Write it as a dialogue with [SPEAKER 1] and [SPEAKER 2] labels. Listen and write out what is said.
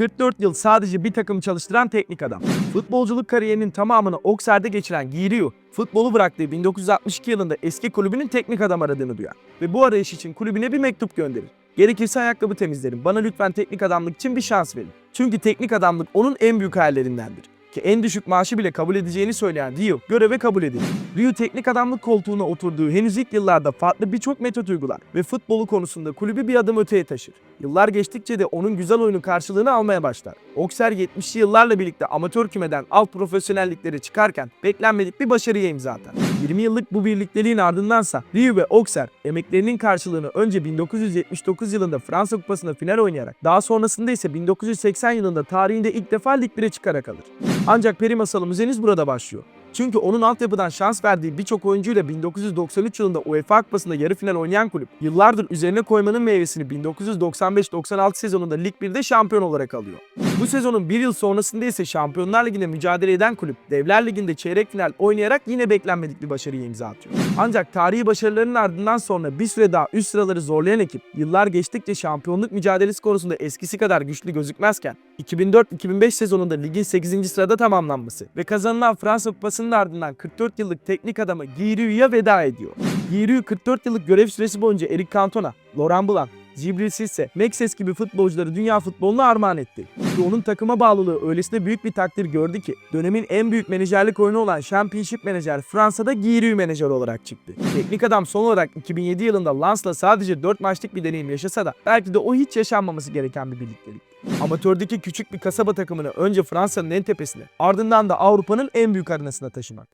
[SPEAKER 1] 44 yıl sadece bir takım çalıştıran teknik adam. Futbolculuk kariyerinin tamamını Auxerre'de geçiren Guy Ryu, futbolu bıraktığı 1962 yılında eski kulübünün teknik adam aradığını duyar. Ve bu arayış için kulübüne bir mektup gönderir. Gerekirse ayakkabı temizlerim. Bana lütfen teknik adamlık için bir şans verin. Çünkü teknik adamlık onun en büyük hayallerindendir. Ki en düşük maaşı bile kabul edeceğini söyleyen Ryu göreve kabul edilir. Ryu teknik adamlık koltuğuna oturduğu henüz ilk yıllarda farklı birçok metot uygular ve futbolu konusunda kulübü bir adım öteye taşır. Yıllar geçtikçe de onun güzel oyunu karşılığını almaya başlar. Auxerre 70'li yıllarla birlikte amatör kümeden alt profesyonelliklere çıkarken beklenmedik bir başarıya imza atar. 20 yıllık bu birlikteliğin ardındansa Ryu ve Auxerre emeklerinin karşılığını önce 1979 yılında Fransa Kupası'nda final oynayarak daha sonrasında ise 1980 yılında tarihinde ilk defa Lig 1'e çıkarak alır. Ancak peri masalımız henüz burada başlıyor. Çünkü onun altyapıdan şans verdiği birçok oyuncuyla 1993 yılında UEFA Kupası'nda yarı final oynayan kulüp, yıllardır üzerine koymanın meyvesini 1995-96 sezonunda Lig 1'de şampiyon olarak alıyor. Bu sezonun bir yıl sonrasında ise Şampiyonlar Ligi'nde mücadele eden kulüp, Devler Ligi'nde çeyrek final oynayarak yine beklenmedik bir başarıya imza atıyor. Ancak tarihi başarılarının ardından sonra bir süre daha üst sıraları zorlayan ekip, yıllar geçtikçe şampiyonluk mücadelesi konusunda eskisi kadar güçlü gözükmezken, 2004-2005 sezonunda ligin 8. sırada tamamlanması ve kazanılan Fransa Kupası'nın ardından 44 yıllık teknik adamı Guy Ryu'ya veda ediyor. Ryu 44 yıllık görev süresi boyunca Eric Cantona, Laurent Blanc, Cibril Cisse, Mexes gibi futbolcuları dünya futboluna armağan etti. Onun takıma bağlılığı öylesine büyük bir takdir gördü ki dönemin en büyük menajerlik oyunu olan Championship menajer Fransa'da Ryu menajer olarak çıktı. Teknik adam son olarak 2007 yılında Lens'la sadece 4 maçlık bir deneyim yaşasa da belki de o hiç yaşanmaması gereken bir birliktelik. Amatördeki küçük bir kasaba takımını önce Fransa'nın en tepesine ardından da Avrupa'nın en büyük arenasına taşımak.